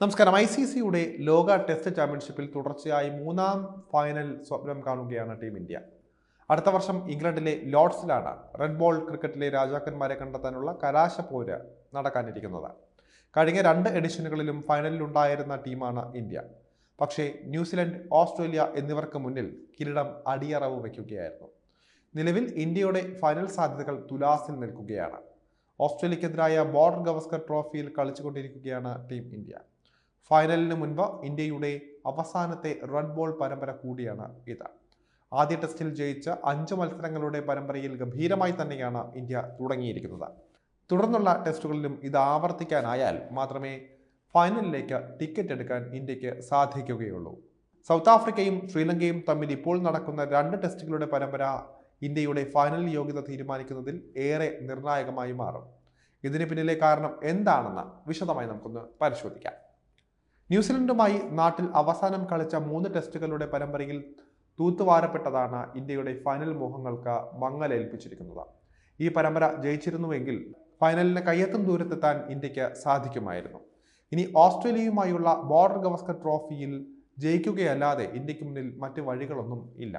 നമസ്കാരം. I C സിയുടെ ലോക ടെസ്റ്റ് ചാമ്പ്യൻഷിപ്പിൽ തുടർച്ചയായി മൂന്നാം ഫൈനൽ സ്വപ്നം കാണുകയാണ് ടീം ഇന്ത്യ. അടുത്ത വർഷം ഇംഗ്ലണ്ടിലെ ലോർഡ്സിലാണ് റെഡ് ബോൾ ക്രിക്കറ്റിലെ രാജാക്കന്മാരെ കണ്ടെത്താനുള്ള പോര് നടക്കാനിരിക്കുന്നത്. കഴിഞ്ഞ രണ്ട് എഡിഷനുകളിലും ഫൈനലിലുണ്ടായിരുന്ന ടീമാണ് ഇന്ത്യ. പക്ഷേ ന്യൂസിലൻഡ് ഓസ്ട്രേലിയ എന്നിവർക്ക് മുന്നിൽ കിരീടം അടിയറവ് വയ്ക്കുകയായിരുന്നു. നിലവിൽ ഇന്ത്യയുടെ ഫൈനൽ സാധ്യതകൾ തുലാസിൽ നിൽക്കുകയാണ്. ഓസ്ട്രേലിയക്കെതിരായ ബോർഡർ ഗവസ്കർ ട്രോഫിയിൽ കളിച്ചുകൊണ്ടിരിക്കുകയാണ് ടീം ഇന്ത്യ. ഫൈനലിന് മുൻപ് ഇന്ത്യയുടെ അവസാനത്തെ റെഡ് ബോൾ പരമ്പര കൂടിയാണ് ഇത്. ആദ്യ ടെസ്റ്റിൽ ജയിച്ച അഞ്ച് മത്സരങ്ങളുടെ പരമ്പരയിൽ ഗംഭീരമായി തന്നെയാണ് ഇന്ത്യ തുടങ്ങിയിരിക്കുന്നത്. തുടർന്നുള്ള ടെസ്റ്റുകളിലും ഇത് ആവർത്തിക്കാനായാൽ മാത്രമേ ഫൈനലിലേക്ക് ടിക്കറ്റ് എടുക്കാൻ ഇന്ത്യയ്ക്ക് സാധിക്കുകയുള്ളൂ. സൗത്ത് ആഫ്രിക്കയും ശ്രീലങ്കയും തമ്മിൽ ഇപ്പോൾ നടക്കുന്ന രണ്ട് ടെസ്റ്റുകളുടെ പരമ്പര ഇന്ത്യയുടെ ഫൈനൽ യോഗ്യത തീരുമാനിക്കുന്നതിൽ ഏറെ നിർണായകമായി മാറും. ഇതിന് പിന്നിലെ കാരണം എന്താണെന്ന് വിശദമായി നമുക്കൊന്ന് പരിശോധിക്കാം. ന്യൂസിലൻഡുമായി നാട്ടിൽ അവസാനം കളിച്ച മൂന്ന് ടെസ്റ്റുകളുടെ പരമ്പരയിൽ തൂത്തുവാരപ്പെട്ടതാണ് ഇന്ത്യയുടെ ഫൈനൽ മോഹങ്ങൾക്ക് മങ്ങലേൽപ്പിച്ചിരിക്കുന്നത്. ഈ പരമ്പര ജയിച്ചിരുന്നുവെങ്കിൽ ഫൈനലിന് കയ്യെത്തും ദൂരത്തെത്താൻ ഇന്ത്യയ്ക്ക് സാധിക്കുമായിരുന്നു. ഇനി ഓസ്ട്രേലിയയുമായുള്ള ബോർഡർ ഗവസ്കർ ട്രോഫിയിൽ ജയിക്കുകയല്ലാതെ ഇന്ത്യയ്ക്ക് മുന്നിൽ മറ്റ് വഴികളൊന്നും ഇല്ല.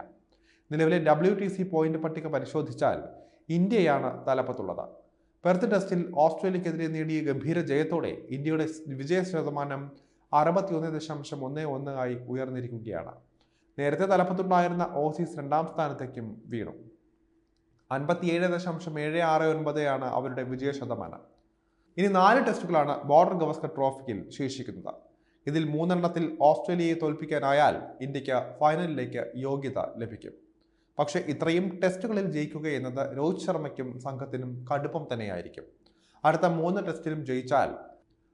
നിലവിലെ ഡബ്ല്യു ടി സി പോയിന്റ് പട്ടിക പരിശോധിച്ചാൽ ഇന്ത്യയാണ് തലപ്പത്തുള്ളത്. പെർത്ത് ടെസ്റ്റിൽ ഓസ്ട്രേലിയക്കെതിരെ നേടിയ ഗംഭീര ജയത്തോടെ ഇന്ത്യയുടെ വിജയ ശതമാനം അറുപത്തിയൊന്ന് ദശാംശം ഒന്ന് ഒന്ന് ആയി ഉയർന്നിരിക്കുകയാണ്. നേരത്തെ തലപ്പത്തുണ്ടായിരുന്ന ഓസീസ് രണ്ടാം സ്ഥാനത്തേക്കും വീണു. അൻപത്തിയേഴ് ദശാംശം ഏഴ് ആറ് ഒൻപതാണ് അവരുടെ വിജയ ശതമാനം. ഇനി നാല് ടെസ്റ്റുകളാണ് ബോർഡർ ഗവസ്കർ ട്രോഫിയിൽ ശേഷിക്കുന്നത്. ഇതിൽ മൂന്നെണ്ണത്തിൽ ഓസ്ട്രേലിയയെ തോൽപ്പിക്കാനായാൽ ഇന്ത്യയ്ക്ക് ഫൈനലിലേക്ക് യോഗ്യത ലഭിക്കും. പക്ഷേ ഇത്രയും ടെസ്റ്റുകളിൽ ജയിക്കുക എന്നത് രോഹിത് ശർമ്മയ്ക്കും സംഘത്തിനും കടുപ്പം തന്നെയായിരിക്കും. അടുത്ത മൂന്ന് ടെസ്റ്റിലും ജയിച്ചാൽ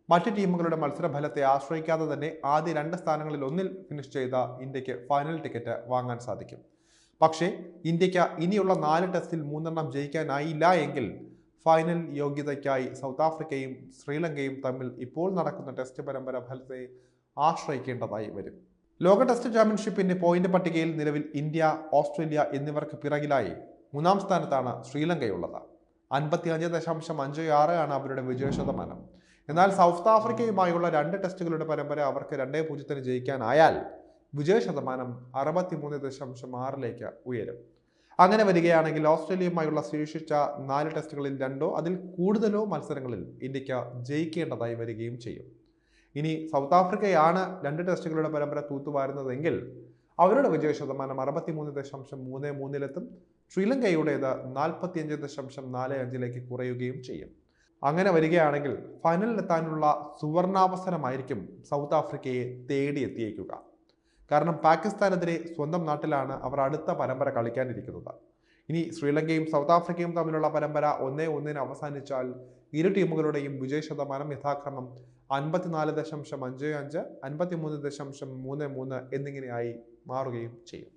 മറ്റ് ടീമുകളുടെ മത്സരഫലത്തെ ആശ്രയിക്കാതെ തന്നെ ആദ്യ രണ്ട് സ്ഥാനങ്ങളിൽ ഒന്നിൽ ഫിനിഷ് ചെയ്ത ഇന്ത്യയ്ക്ക് ഫൈനൽ ടിക്കറ്റ് വാങ്ങാൻ സാധിക്കും. പക്ഷേ ഇന്ത്യയ്ക്ക് ഇനിയുള്ള നാല് ടെസ്റ്റിൽ മൂന്നെണ്ണം ജയിക്കാനായില്ല എങ്കിൽ ഫൈനൽ യോഗ്യതയ്ക്കായി സൗത്ത് ആഫ്രിക്കയും ശ്രീലങ്കയും തമ്മിൽ ഇപ്പോൾ നടക്കുന്ന ടെസ്റ്റ് പരമ്പര ഫലത്തെ ആശ്രയിക്കേണ്ടതായി വരും. ലോക ടെസ്റ്റ് ചാമ്പ്യൻഷിപ്പിന്റെ പോയിന്റ് പട്ടികയിൽ നിലവിൽ ഇന്ത്യ ഓസ്ട്രേലിയ എന്നിവർക്ക് പിറകിലായി മൂന്നാം സ്ഥാനത്താണ് ശ്രീലങ്കയുള്ളത്. അൻപത്തിയഞ്ച് ദശാംശം അഞ്ച് ആറ് ആണ് അവരുടെ വിജയ ശതമാനം. എന്നാൽ സൗത്ത് ആഫ്രിക്കയുമായുള്ള രണ്ട് ടെസ്റ്റുകളുടെ പരമ്പര അവർക്ക് രണ്ടേ പൂജ്യത്തിന് ജയിക്കാനായാൽ വിജയ ശതമാനം അറുപത്തിമൂന്ന് ദശാംശം ആറിലേക്ക് ഉയരും. അങ്ങനെ വരികയാണെങ്കിൽ ഓസ്ട്രേലിയയുമായുള്ള ശേഷിച്ച നാല് ടെസ്റ്റുകളിൽ രണ്ടോ അതിൽ കൂടുതലോ മത്സരങ്ങളിൽ ഇന്ത്യയ്ക്ക് ജയിക്കേണ്ടതായി വരികയും ചെയ്യും. ഇനി സൗത്ത് ആഫ്രിക്കയാണ് രണ്ട് ടെസ്റ്റുകളുടെ പരമ്പര തൂത്തുവാരുന്നതെങ്കിൽ അവരുടെ വിജയ ശതമാനം അറുപത്തിമൂന്ന് ദശാംശം മൂന്ന് മൂന്നിലെത്തും. ശ്രീലങ്കയുടേത് നാൽപ്പത്തിയഞ്ച് ദശാംശം നാല് അഞ്ചിലേക്ക് കുറയുകയും ചെയ്യും. അങ്ങനെ വരികയാണെങ്കിൽ ഫൈനലിലെത്താനുള്ള സുവർണാവസരമായിരിക്കും സൗത്ത് ആഫ്രിക്കയെ തേടിയെത്തിയേക്കുക. കാരണം പാകിസ്ഥാനെതിരെ സ്വന്തം നാട്ടിലാണ് അവർ അടുത്ത പരമ്പര കളിക്കാനിരിക്കുന്നത്. ഇനി ശ്രീലങ്കയും സൗത്ത് ആഫ്രിക്കയും തമ്മിലുള്ള പരമ്പര ഒന്നേ ഒന്നിന് അവസാനിച്ചാൽ ഇരു ടീമുകളുടെയും വിജയ ശതമാനം യഥാക്രമം അൻപത്തിനാല് ദശാംശം അഞ്ച് അഞ്ച് അൻപത്തിമൂന്ന് ദശാംശം മൂന്ന് മൂന്ന് എന്നിങ്ങനെയായി മാറുകയും ചെയ്യും.